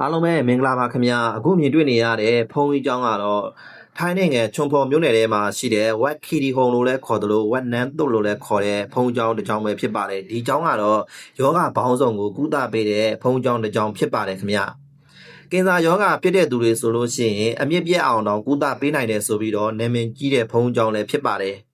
အားလုံးပဲမင်္ဂလာပါခင်ဗျာအခုမြင်တွေ့နေရတဲ့ဖုန်းကြီးကျောင်းကတော့ထိုင်းနိုင်ငံချွန်ဖော်မြို့နယ်ထဲမှာရှိတဲ့ Wat Kiri Hong လို့လည်းခေါ်တယ်လို့ Wat Nan တို့လို့လည်းခေါ်တဲ့ဖုန်းကျောင်းတစ်ကျောင်းပဲဖြစ်ပါတယ်ဒီကျောင်းကတော့ယောဂဘောင်းဆောင်ကိုကုသပေးတဲ့ဖုန်းကျောင်းတစ်ကျောင်းဖြစ်ပါတယ်ခင်ဗျာကင်ဆာယောဂဖြစ်တဲ့သူတွေဆိုလို့ရှိရင်အမြင့်ပြည့်အောင်တောင်ကုသပေးနိုင်တယ်ဆိုပြီးတော့နာမည်ကြီးတဲ့ဖုန်းကျောင်းလည်းဖြစ်ပါတယ်။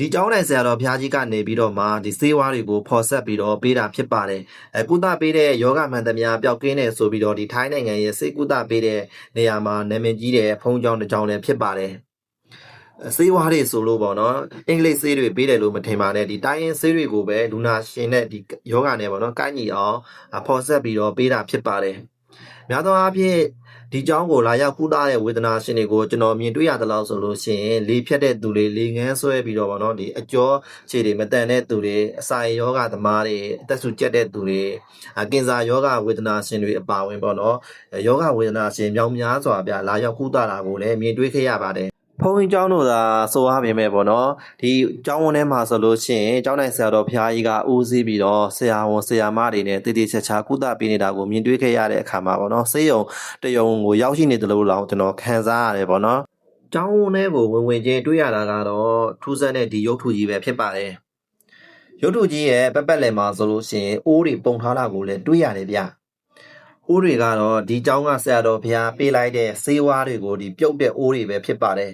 ဒီကျောင်းနိုင်ဆရာတော်ဘုရားကြီးကနေပြီးတော့မှဒီစေးဝါးတွေကိုဖော်ဆက်ပြီးတော့ပေးတာဖြစ်ပါတယ်အဲကုသပေးတဲ့ယောဂမှန်သမျှပျောက်ကင်းတယ်ဆိုပြီးတော့ဒီထိုင်းနိုင်ငံရဲ့စေကုသပေးတဲ့နေရာမှာနာမည်ကြီးတဲ့ဖုန်းကျောင်းတစ်ကျောင်းလည်းဖြစ်ပါတယ်အဲစေးဝါးတွေဆိုလို့ပေါ့နော်အင်္ဂလိပ်ဆေးတွေပေးတယ်လို့မထင်ပါနဲ့ဒီတိုင်းရင်းဆေးတွေကိုပဲလူနာရှင်တဲ့ဒီယောဂနဲ့ပေါ့နော်ကိုင်းညီအောင်အဖော်ဆက်ပြီးတော့ပေးတာဖြစ်ပါတယ် များသောအားဖြင့်ဒီကြောင်းကိုလာရောက်ကုသတဲ့ဝေဒနာရှင်တွေကိုကျွန်တော်မြင်တွေ့ရသလောက်ဆိုလို့ရှိရင်လေဖြတ်တဲ့သူတွေလေငန်းဆွဲပြီးတော့ဗောနော်ဒီအကျော်ခြေတွေမတန်တဲ့သူတွေအစာရောဂါသမားတွေအသက်ဆူကျက်တဲ့သူတွေကင်ဆာရောဂါဝေဒနာရှင်တွေအပါဝင်ဗောနော်ယောဂဝေဒနာရှင်မြောင်များစွာဗျာလာရောက်ကုသတာကိုလည်းမြင်တွေ့ခဲ့ရပါတယ် ဘုန်းကြီးကျောင်းတို့သာဆိုအားပြင်မဲ့ပေါ့နော်ဒီကျောင်းဝန်ထဲမှာဆိုလို့ရှိရင်ကျောင်းနိုင်ဆရာတော်ဖျားကြီးကဦးစီးပြီးတော့ဆရာဝန်ဆရာမတွေနဲ့တည်တည်ချာချာကုသပေးနေတာကိုမြင်တွေ့ခဲ့ရတဲ့အခါမှာပေါ့နော်ဆေးရုံတရုံကိုရောက်ရှိနေတယ်လို့လောင်းကျွန်တော်ခံစားရတယ်ပေါ့နော်ကျောင်းဝန်ထဲကိုဝင်ဝင်ချင်းတွေ့ရတာကတော့ထူးဆန်းတဲ့ဒီရုပ်ထုကြီးပဲဖြစ်ပါတယ်ရုပ်ထုကြီးရဲ့ပပက်လယ်မှာဆိုလို့ရှိရင်အိုးတွေပုံထားတာကိုလည်းတွေ့ရတယ်ဗျ အိုးတွေကတော့ဒီเจ้าကဆရာတော်ဘုရားပေးလိုက်တဲ့စေးဝါးတွေကိုဒီပြုတ်တဲ့အိုးတွေပဲဖြစ်ပါတယ်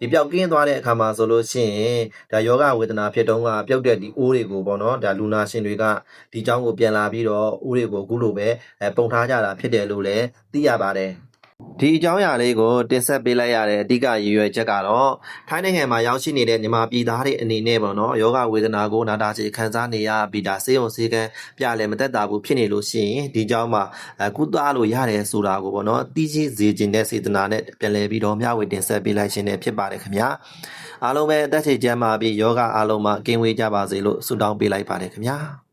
ဒီပျောက်ကင်းသွားတဲ့အခါမှာဆိုလို့ရှိရင်ဒါယောဂဝေဒနာဖြစ်တုန်းကပြုတ်တဲ့ဒီအိုးတွေကိုပေါ့နော်ဒါလူနာရှင်တွေကဒီเจ้าကိုပြန်လာပြီးတော့အိုးတွေကိုအခုလိုပဲအဲပုံထားကြတာဖြစ်တယ်လို့လည်းသိရပါတယ် ဒီအကြောင်းအရာလေးကိုတင်ဆက်ပေးလိုက်ရတဲ့အဓိကရည်ရွယ်ချက်ကတော့ထိုင်းနိုင်ငံမှာရောက်ရှိနေတဲ့မြန်မာပြည်သားတွေအနေနဲ့ပေါ့နော်ယောဂဝေဒနာကိုနာတာချေခံစားနေရပြီးဒါစေယုံစေကံပြလည်းမသက်တာဘူးဖြစ်နေလို့ရှိရင်ဒီကြောင်းမှာအကုသလို့ရတယ်ဆိုတာကိုပေါ့နော်တီးကြီးစေခြင်းတဲ့စေတနာနဲ့ပြန်လည်ပြီးတော့မျှဝေတင်ဆက်ပေးလိုက်ခြင်းနဲ့ဖြစ်ပါတယ်ခင်ဗျာအားလုံးပဲအသက်ချေကျမ်းမာပြီးယောဂအားလုံးမှာကင်းဝေးကြပါစေလို့ဆုတောင်းပေးလိုက်ပါတယ်ခင်ဗျာ